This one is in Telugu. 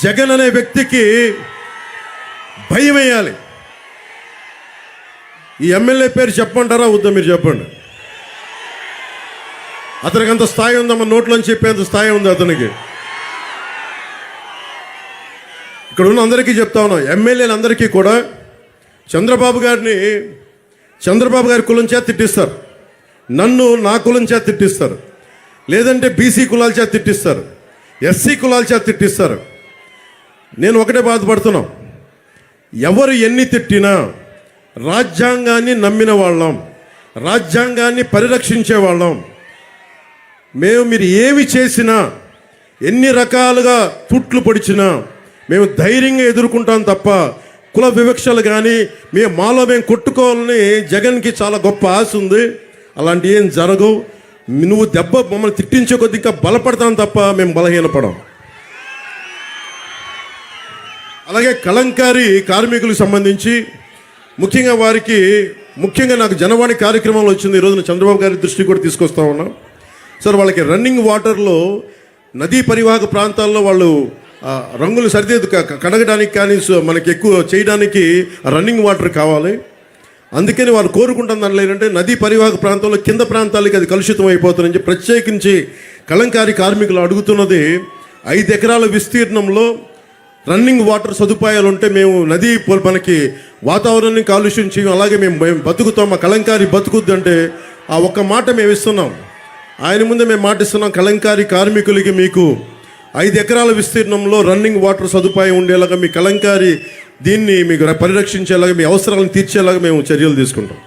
జగన్ అనే వ్యక్తికి భయం వేయాలి ఈ ఎమ్మెల్యే పేరు చెప్పంటారా వద్దా మీరు చెప్పండి. అతనికి అంత స్థాయి ఉందమ్మ నోట్లోంచి చెప్పేంత స్థాయి ఉంది అతనికి? ఇక్కడ ఉన్న అందరికీ చెప్తా ఉన్నాం ఎమ్మెల్యేలందరికీ కూడా చంద్రబాబు గారిని చంద్రబాబు గారి కులం చేత తిట్టిస్తారు. నన్ను నా కులం చేత తిట్టిస్తారు. లేదంటే బీసీ కులాల చేత తిట్టిస్తారు. ఎస్సీ కులాల చేత తిట్టిస్తారు. నేను ఒకటే బాధపడుతున్నాం. ఎవరు ఎన్ని తిట్టినా రాజ్యాంగాన్ని నమ్మిన వాళ్ళం రాజ్యాంగాన్ని పరిరక్షించే వాళ్ళం. మేము మీరు ఏమి చేసినా ఎన్ని రకాలుగా తుట్లు పొడిచినా మేము ధైర్యంగా ఎదుర్కొంటాం తప్ప కుల వివక్షలు కానీ మేము మాలో మేము కొట్టుకోవాలని జగన్కి చాలా గొప్ప ఆశ ఉంది. అలాంటి ఏం జరగవు. నువ్వు దెబ్బ మమ్మల్ని తిట్టించే కొద్ది ఇంకా బలపడతాం తప్ప మేము బలహీనపడం అలాగే కలంకారి కార్మికులకు సంబంధించి ముఖ్యంగా వారికి ముఖ్యంగా నాకు జనవాణి కార్యక్రమంలో వచ్చింది ఈ రోజున చంద్రబాబు గారి దృష్టి కూడా తీసుకొస్తా ఉన్నాం. సార్ వాళ్ళకి రన్నింగ్ వాటర్లో నదీ పరివాహక ప్రాంతాల్లో వాళ్ళు రంగులు సరిదిద్దు క- కడగడానికి కానీ మనకి ఎక్కువ చేయడానికి రన్నింగ్ వాటర్ కావాలి. అందుకని వాళ్ళు కోరుకుంటున్న లేదంటే ఏంటంటే నదీ పరివాహక ప్రాంతంలో కింద ప్రాంతాలకి అది కలుషితం అయిపోతుందని చెప్పి ప్రత్యేకించి కలంకారి కార్మికులు అడుగుతున్నది ఐదు ఎకరాల విస్తీర్ణంలో రన్నింగ్ వాటర్ సదుపాయాలు ఉంటే మేము నది మనకి వాతావరణాన్ని కాలుష్యం చేయం అలాగే మేము మేము బతుకుతాం మా కలంకారి బతుకుద్ది అంటే ఆ ఒక్క మాట మేము ఇస్తున్నాం. ఆయన ముందే మేము మాటిస్తున్నాం కలంకారి కార్మికులకి మీకు ఐదు ఎకరాల విస్తీర్ణంలో రన్నింగ్ వాటర్ సదుపాయం ఉండేలాగా మీ కలంకారి దీన్ని మీకు పరిరక్షించేలాగా మీ అవసరాలను తీర్చేలాగా మేము చర్యలు తీసుకుంటాం.